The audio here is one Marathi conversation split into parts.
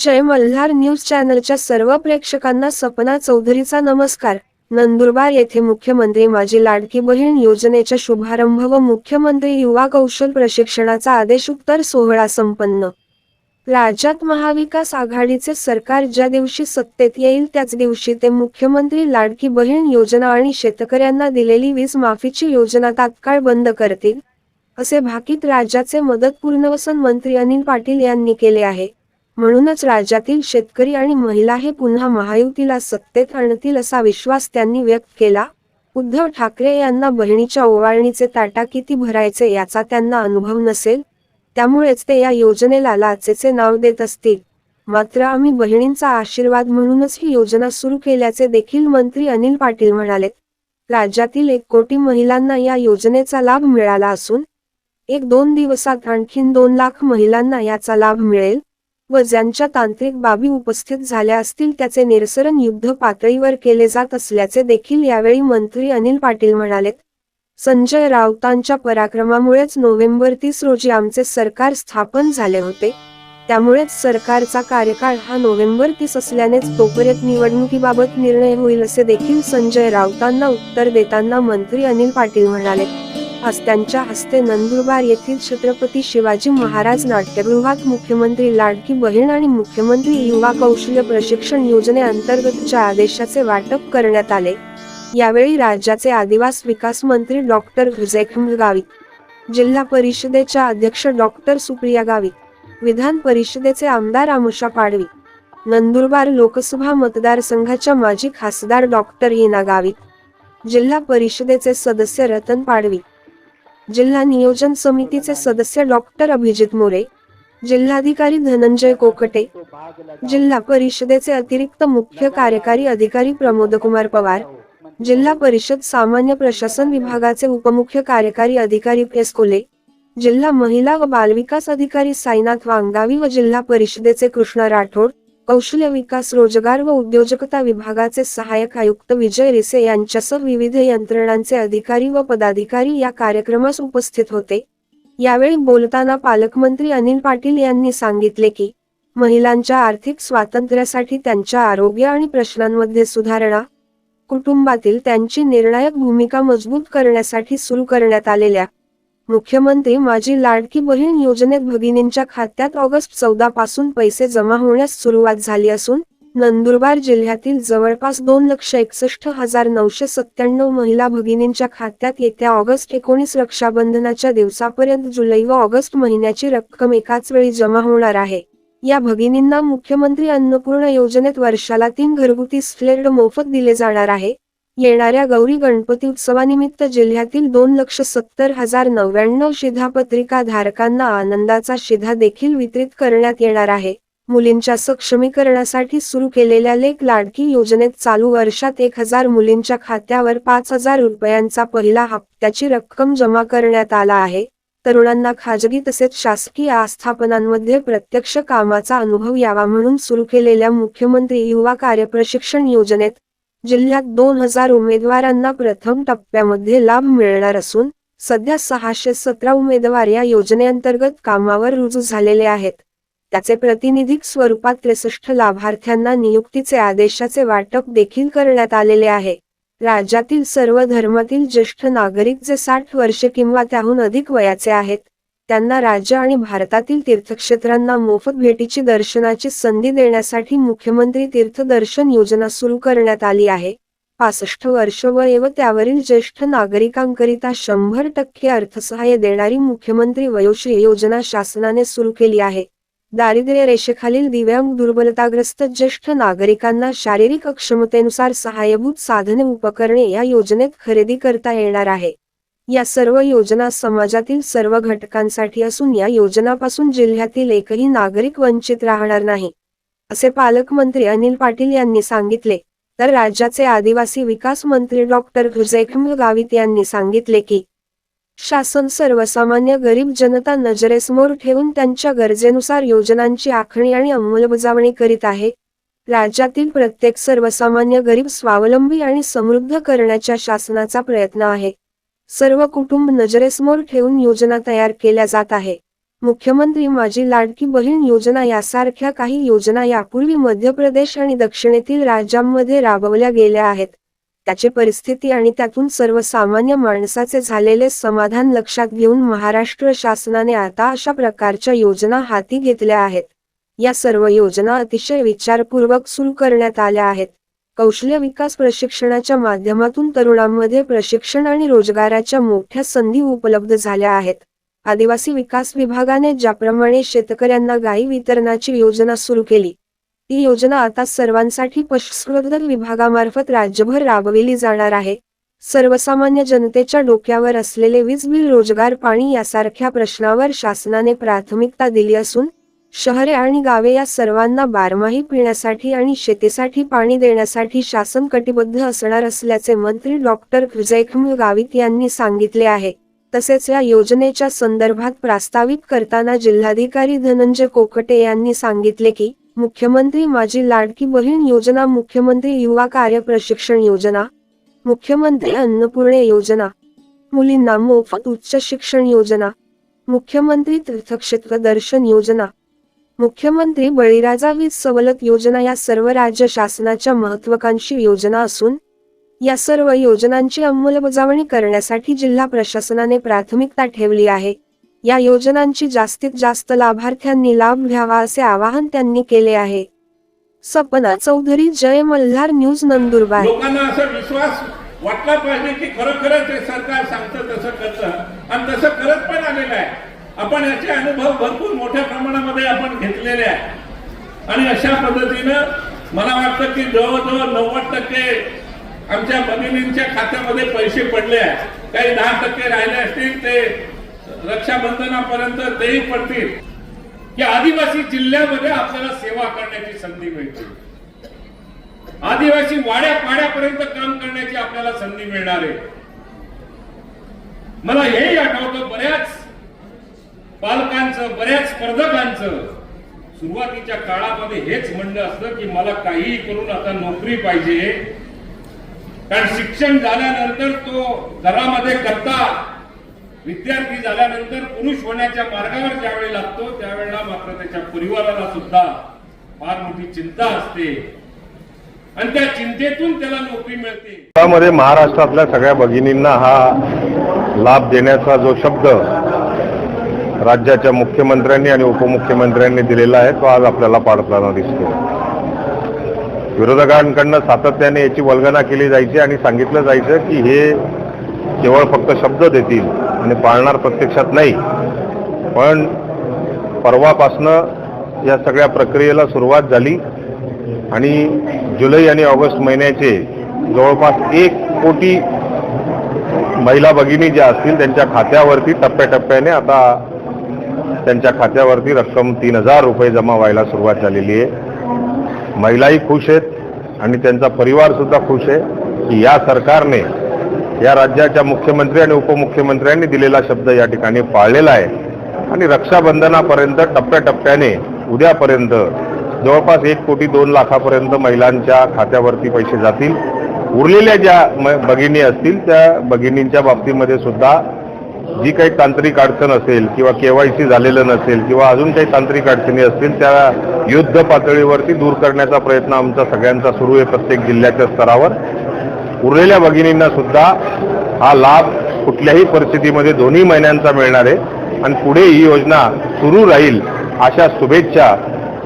जय मल्हार न्यूज चॅनलच्या सर्व प्रेक्षकांना सपना चौधरीचा नमस्कार. नंदुरबार येथे मुख्यमंत्री माझी लाडकी बहीण योजनेचा शुभारंभ व मुख्यमंत्री युवा कौशल प्रशिक्षणाचा आदेश उत्तर सोहळा संपन्न. राज्यात महाविकास आघाडीचे सरकार ज्या दिवशी सत्तेत येईल त्याच दिवशी ते मुख्यमंत्री लाडकी बहीण योजना आणि शेतकऱ्यांना दिलेली वीज माफीची योजना तात्काळ बंद करतील असे भाकीत राज्याचे मदत वसन मंत्री अनिल पाटील यांनी केले आहे. म्हणूनच राज्यातील शेतकरी आणि महिला हे पुन्हा महायुतीला सत्तेत आणतील असा विश्वास त्यांनी व्यक्त केला. उद्धव ठाकरे यांना बहिणीच्या ओवाळणीचे ताटा किती भरायचे याचा त्यांना अनुभव नसेल त्यामुळेच ते या योजनेला लाचेचे नाव देत असतील. मात्र आम्ही बहिणींचा आशीर्वाद म्हणूनच ही योजना सुरू केल्याचे देखील मंत्री अनिल पाटील म्हणाले राज्यातील एक कोटी महिलांना या योजनेचा लाभ मिळाला असून एक दोन दिवसात आणखीन दोन लाख महिलांना याचा लाभ मिळेल. व ज्यांच्या तांत्रिक बाबी उपस्थित झाल्या असतील त्याचे निरसरण युद्ध पातळीवर केले जात असल्याचे देखील यावेळी मंत्री अनिल पाटील म्हणाले संजय राऊतांच्या पराक्रमामुळेच नोव्हेंबर तीस रोजी आमचे सरकार स्थापन झाले होते. त्यामुळेच सरकारचा कार्यकाळ हा नोव्हेंबर तीस असल्यानेच तोपर्यंत निवडणुकीबाबत निर्णय होईल असे देखील संजय राऊतांना उत्तर देताना मंत्री अनिल पाटील म्हणाले आज त्यांच्या हस्ते नंदुरबार येथील छत्रपती शिवाजी महाराज नाट्यगृहात मुख्यमंत्री लाडकी बहीण आणि मुख्यमंत्री युवा कौशल्य प्रशिक्षण योजनेअंतर्गतच्या आदेशाचे वाटप करण्यात आले. यावेळी राज्याचे आदिवास विकास मंत्री डॉक्टर हुजैखम गावित जिल्हा परिषदेच्या अध्यक्ष डॉक्टर सुप्रिया गावित विधान परिषदेचे आमदार आमुषा पाडवी नंदुरबार लोकसभा मतदारसंघाच्या माजी खासदार डॉक्टर हिना गावित जिल्हा परिषदेचे सदस्य रतन पाडवी जिल्हा नियोजन समितीचे सदस्य डॉक्टर अभिजित मोरे जिल्हाधिकारी धनंजय कोकटे जिल्हा परिषदेचे अतिरिक्त मुख्य कार्यकारी अधिकारी प्रमोदकुमार पवार जिल्हा परिषद सामान्य प्रशासन विभागाचे उपमुख्य कार्यकारी अधिकारी एस कोले जिल्हा महिला व बालविकास अधिकारी साईनाथ वांगावी व जिल्हा परिषदेचे कृष्णा राठोड कौशल्य विकास रोजगार व उद्योजकता विभागाचे सहाय्यक आयुक्त विजय रिसे यांच्यासह विविध यंत्रणांचे अधिकारी व पदाधिकारी या कार्यक्रमास उपस्थित होते. यावेळी बोलताना पालकमंत्री अनिल पाटील यांनी सांगितले की महिलांच्या आर्थिक स्वातंत्र्यासाठी त्यांच्या आरोग्य आणि प्रश्नांमध्ये सुधारणा कुटुंबातील त्यांची निर्णायक भूमिका मजबूत करण्यासाठी सुरू करण्यात आलेल्या मुख्यमंत्री माझी लाडकी बहीण योजनेत भगिनींच्या खात्यात ऑगस्ट चौदा पासून पैसे जमा होण्यास सुरुवात झाली असून नंदुरबार जिल्ह्यातील जवळपास दोन लक्ष एकसष्ट हजार नऊशे सत्त्याण्णव महिला भगिनींच्या खात्यात येत्या ऑगस्ट एकोणीस रक्षाबंधनाच्या दिवसापर्यंत जुलै व ऑगस्ट महिन्याची रक्कम एकाच वेळी जमा होणार आहे. या भगिनींना मुख्यमंत्री अन्नपूर्ण योजनेत वर्षाला तीन घरगुती स्लेड मोफत दिले जाणार आहे. येणाऱ्या गौरी गणपती उत्सवानिमित्त जिल्ह्यातील दोन लक्ष सत्तर हजार नव्याण्णव शिधापत्रिका धारकांना आनंदाचा शिधा देखील वितरित करण्यात येणार आहे. मुलींच्या सक्षमीकरणासाठी सुरू केलेल्या लेख लाडकी योजनेत चालू वर्षात एक हजार मुलींच्या खात्यावर पाच हजार रुपयांचा पहिला हप्त्याची रक्कम जमा करण्यात आला आहे. तरुणांना खाजगी तसेच शासकीय आस्थापनांमध्ये प्रत्यक्ष कामाचा अनुभव यावा म्हणून सुरू केलेल्या मुख्यमंत्री युवा कार्यप्रशिक्षण योजनेत जिल्ह्यात दोन हजार उमेदवारांना प्रथम टप्प्यामध्ये लाभ मिळणार असून सध्या सहाशे सतरा उमेदवार या योजनेअंतर्गत कामावर रुजू झालेले आहेत. त्याचे प्रातिनिधिक स्वरूपात त्रेसष्ट लाभार्थ्यांना नियुक्तीचे आदेशाचे वाटप देखील करण्यात आलेले आहे. राज्यातील सर्व धर्मातील ज्येष्ठ नागरिक जे साठ वर्षे किंवा त्याहून अधिक वयाचे आहेत त्यांना राज्य आणि भारतातील तीर्थक्षेत्रांना मोफत भेटीची दर्शनाची संधी देण्यासाठी मुख्यमंत्री तीर्थदर्शन योजना सुरू करण्यात आली आहे. पासष्ट वर्ष वय व त्यावरील ज्येष्ठ नागरिकांकरिता शंभर टक्के अर्थसहाय्य देणारी मुख्यमंत्री वयोश्री योजना शासनाने सुरू केली आहे. दारिद्र्य रेषेखालील दिव्यांग दुर्बलताग्रस्त ज्येष्ठ नागरिकांना शारीरिक अक्षमतेनुसार सहाय्यभूत साधने उपकरणे या योजनेत खरेदी करता येणार आहे. या सर्व योजना समाजातील सर्व घटकांसाठी असून या योजनापासून जिल्ह्यातील एकही नागरिक वंचित राहणार नाही असे पालकमंत्री अनिल पाटील यांनी सांगितले. तर राज्याचे आदिवासी विकास मंत्री डॉक्टर हुजैखम गावित यांनी सांगितले की शासन सर्वसामान्य गरीब जनता नजरेसमोर ठेवून त्यांच्या गरजेनुसार योजनांची आखणी आणि अंमलबजावणी करीत आहे. राज्यातील प्रत्येक सर्वसामान्य गरीब स्वावलंबी आणि समृद्ध करण्याच्या शासनाचा प्रयत्न आहे. सर्व कुटुंब नजरेसमोर ठेवून योजना तयार केल्या जात आहे. मुख्यमंत्री माझी लाडकी बहीण योजना यासारख्या काही योजना यापूर्वी मध्य प्रदेश आणि दक्षिणेतील राज्यांमध्ये राबवल्या गेल्या आहेत. त्याची परिस्थिती आणि त्यातून सर्वसामान्य माणसाचे झालेले समाधान लक्षात घेऊन महाराष्ट्र शासनाने आता अशा प्रकारच्या योजना हाती घेतल्या आहेत. या सर्व योजना अतिशय विचारपूर्वक सुरू करण्यात आल्या आहेत. कौशल्य विकास प्रशिक्षणाच्या माध्यमातून तरुणांमध्ये प्रशिक्षण आणि रोजगाराच्या मोठ्या संधी उपलब्ध झाल्या आहेत. आदिवासी विकास विभागाने ज्याप्रमाणे शेतकऱ्यांना गायी वितरणाची योजना सुरू केली ती योजना आता सर्वांसाठी पशुसंवर्धन विभागामार्फत राज्यभर राबविली जाणार आहे. सर्वसामान्य जनतेच्या डोक्यावर असलेले वीज बिल रोजगार पाणी यासारख्या प्रश्नावर शासनाने प्राथमिकता दिली असून शहरे आणि गावे या सर्वांना बारमाही पिण्यासाठी आणि शेतीसाठी पाणी देण्यासाठी शासन कटिबद्ध असणार असल्याचे मंत्री डॉक्टर जयखम गावित यांनी सांगितले आहे. तसेच या योजनेच्या संदर्भात प्रास्तावित करताना जिल्हाधिकारी धनंजय कोकटे यांनी सांगितले की मुख्यमंत्री माझी लाडकी बहीण योजना मुख्यमंत्री युवा कार्य प्रशिक्षण योजना मुख्यमंत्री अन्नपूर्णे योजना मुलींना मोफत उच्च शिक्षण योजना मुख्यमंत्री तीर्थक्षेत्र दर्शन योजना मुख्यमंत्री बळीराजा वीज सवलत योजना या सर्व राज्य शासनाच्या महत्वाकांक्षी योजना असून या सर्व योजनांची अंमलबजावणी करण्यासाठी जिल्हा प्रशासनाने प्राथमिकता ठेवली आहे. या योजनांची जास्तीत जास्त लाभार्थ्यांनी लाभ घ्यावा असे आवाहन त्यांनी केले आहे. सपना चौधरी जय मल्हार न्यूज नंदुरबार. लोकांना असा विश्वास वाटला पाहिजे की खरोखरच हे सरकार सांगतं तसं करतं. आणि तसं करत पण आलेलं आहे. आपण याचे अनुभव भरपूर मोठ्या प्रमाणामध्ये आपण घेतलेले आहे आणि अशा पद्धतीनं मला वाटतं की जवळजवळ नव्वद टक्के आमच्या भगिनींच्या खात्यामध्ये पैसे पडले आहेत. काही दहा टक्के राहिले असतील ते रक्षाबंधनापर्यंत तेही पडतील. की आदिवासी जिल्ह्यामध्ये आपल्याला सेवा करण्याची संधी मिळते. आदिवासी वाड्या पाड्यापर्यंत काम करण्याची आपल्याला संधी मिळणार आहे. मला हेही आठवतं बऱ्याच पालकांचं बऱ्याच स्पर्धकांचं. सुरुवातीच्या काळामध्ये हेच म्हणणं असतं की मला काहीही करून आता नोकरी पाहिजे. कारण शिक्षण झाल्यानंतर तो घरामध्ये करता. विद्यार्थी झाल्यानंतर पुरुष होण्याच्या मार्गावर ज्यावेळी लागतो त्यावेळेला मात्र त्याच्या परिवाराला सुद्धा फार मोठी चिंता असते. आणि त्या चिंतेतून त्याला नोकरी मिळते. त्यामध्ये महाराष्ट्रातल्या सगळ्या भगिनींना हा लाभ देण्याचा जो शब्द राज्याच्या मुख्यमंत्र्यांनी आणि उपमुख्यमंत्र्यांनी दिलेला आहे तो आज आपल्याला पाडताना दिसतो विरोधकांकडनं सातत्याने याची वल्गना केली जायची आणि सांगितलं जायचं की हे केवळ फक्त शब्द देतील आणि पाळणार प्रत्यक्षात नाही. पण परवापासनं या सगळ्या प्रक्रियेला सुरुवात झाली आणि जुलै आणि ऑगस्ट महिन्याचे जवळपास एक कोटी महिला भगिनी ज्या असतील त्यांच्या खात्यावरती टप्प्याटप्प्याने आता त्यांच्या खात्यावरती रक्कम तीन हजार रुपये जमा व्हायला सुरुवात झालेली आहे. महिलाही खुश आहेत आणि त्यांचा परिवार सुद्धा खुश आहे की या सरकारने या राज्याच्या मुख्यमंत्री आणि उपमुख्यमंत्र्यांनी दिलेला शब्द या ठिकाणी पाळलेला आहे. आणि रक्षाबंधनापर्यंत टप्प्याटप्प्याने उद्यापर्यंत जवळपास एक कोटी दोन लाखापर्यंत महिलांच्या खात्यावरती पैसे जातील. उरलेल्या ज्या म- भगिनी असतील त्या भगिनींच्या बाबतीमध्ये सुद्धा जी काही तांत्रिक अडचण असेल किंवा केवायसी झालेलं नसेल किंवा अजून काही तांत्रिक अडचणी असतील त्या युद्ध पातळीवरती दूर करण्याचा प्रयत्न आमचा सगळ्यांचा सुरू आहे प्रत्येक जिल्ह्याच्या स्तरावर. उरलेल्या भगिनींना सुद्धा हा लाभ कुठल्याही परिस्थितीमध्ये दोन्ही महिन्यांचा मिळणार आहे. आणि पुढे ही योजना सुरू राहील अशा शुभेच्छा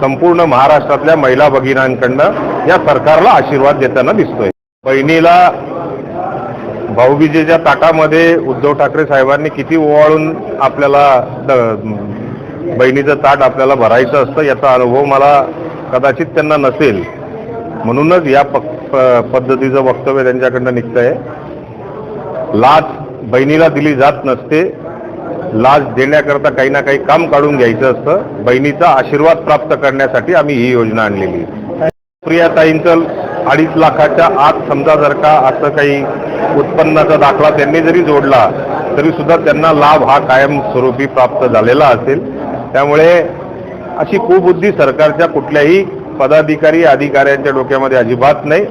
संपूर्ण महाराष्ट्रातल्या महिला भगिनांकडनं या सरकारला आशीर्वाद देताना दिसतोय. बहिणीला भाऊबीजेच्या ताटामध्ये उद्धव ठाकरे साहेबांनी किती ओवाळून आपल्याला बहिणीचं ताट आपल्याला भरायचं असतं याचा अनुभव मला कदाचित त्यांना नसेल. म्हणूनच या प- पद्धतीचं वक्तव्य त्यांच्याकडनं निघतंय. लाच बहिणीला दिली जात नसते. लाच देण्याकरता काही ना काही काम काढून घ्यायचं असतं. बहिणीचा आशीर्वाद प्राप्त करण्यासाठी आम्ही ही योजना आणलेली आहे. प्रियाताईंचं अडीच लाखाच्या आत समजा जर का असं काही उत्पन्नाचा दाखला त्यांनी जरी जोडला तरी सुद्धा त्यांना लाभ हा कायमस्वरूपी प्राप्त झालेला असेल. त्यामुळे अशी कुबुद्धी सरकारच्या कुठल्याही पदाधिकारी अधिकाऱ्यांच्या डोक्यामध्ये अजिबात नाही.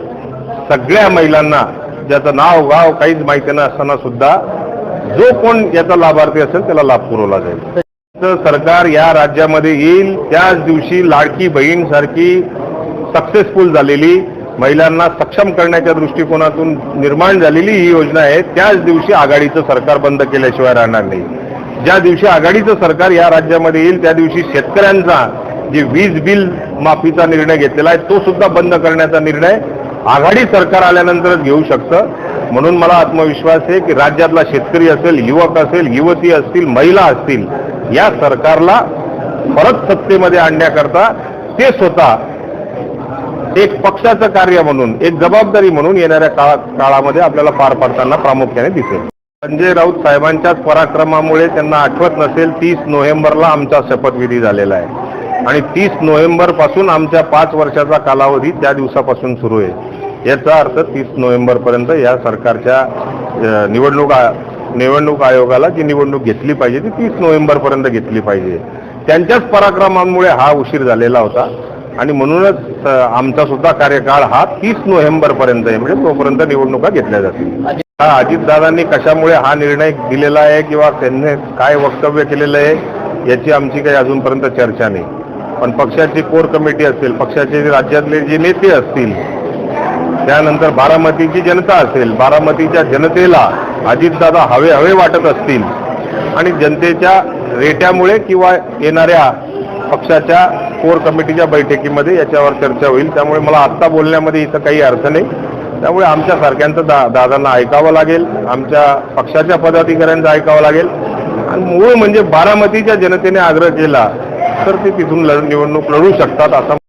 सगळ्या महिलांना ज्याचं नाव गाव काहीच माहिती नसताना सुद्धा जो कोण याचा लाभार्थी असेल त्याला लाभ पुरवला जाईल. सरकार या राज्यामध्ये येईल त्याच दिवशी लाडकी बहीण सारखी सक्सेसफुल झालेली महिलांना सक्षम करण्याच्या दृष्टिकोनातून निर्माण झालेली ही योजना आहे त्याच दिवशी आघाडीचं सरकार बंद केल्याशिवाय राहणार नाही. ज्या दिवशी आघाडीचं सरकार या राज्यामध्ये येईल त्या दिवशी शेतकऱ्यांचा जे वीज बिल माफीचा निर्णय घेतलेला आहे तो सुद्धा बंद करण्याचा निर्णय आघाडी सरकार आल्यानंतरच घेऊ शकतं. म्हणून मला आत्मविश्वास आहे की राज्यातला शेतकरी असेल युवक असेल युवती असतील महिला असतील या सरकारला परत सत्तेमध्ये आणण्याकरता ते स्वतः एक पक्षाचं कार्य म्हणून एक जबाबदारी म्हणून येणाऱ्या काळा काळामध्ये आपल्याला पार पाडताना प्रामुख्याने दिसेल. संजय राऊत साहेबांच्याच पराक्रमामुळे त्यांना आठवत नसेल तीस नोव्हेंबरला आमचा शपथविधी झालेला आहे. आणि तीस नोव्हेंबरपासून आमच्या पाच वर्षाचा कालावधी त्या दिवसापासून सुरू आहे. याचा अर्थ तीस नोव्हेंबरपर्यंत या सरकारच्या निवडणूक निवडणूक आयोगाला जी निवडणूक घेतली पाहिजे ती तीस नोव्हेंबरपर्यंत घेतली पाहिजे. त्यांच्याच पराक्रमांमुळे हा उशीर झालेला होता. आणि म्हणूनच आमचा सुद्धा कार्यकाळ हा तीस नोव्हेंबर पर्यंत आहे. म्हणजे तोपर्यंत निवडणुका घेतल्या जातील. हा अजितदादांनी कशामुळे हा निर्णय दिलेला आहे किंवा त्यांनी काय वक्तव्य केलेलं आहे याची आमची काही अजूनपर्यंत चर्चा नाही. पण पक्षाची कोर कमिटी असेल पक्षाचे राज्यातले जे नेते असतील त्यानंतर बारामतीची जनता असेल बारामतीच्या जनतेला अजितदादा हवे हवे वाटत असतील. आणि जनतेच्या रेट्यामुळे किंवा येणाऱ्या पक्षाच्या कोर कमिटीच्या बैठकीमध्ये याच्यावर चर्चा होईल. त्यामुळे मला आत्ता बोलण्यामध्ये इथं काही अर्थ नाही. त्यामुळे आमच्या सारख्यांचं दा दादांना ऐकावं लागेल. आमच्या पक्षाच्या पदाधिकाऱ्यांचं ऐकावं लागेल. आणि मूळ म्हणजे बारामतीच्या जनतेने आग्रह केला तर ते तिथून लढ निवडणूक लढू शकतात असं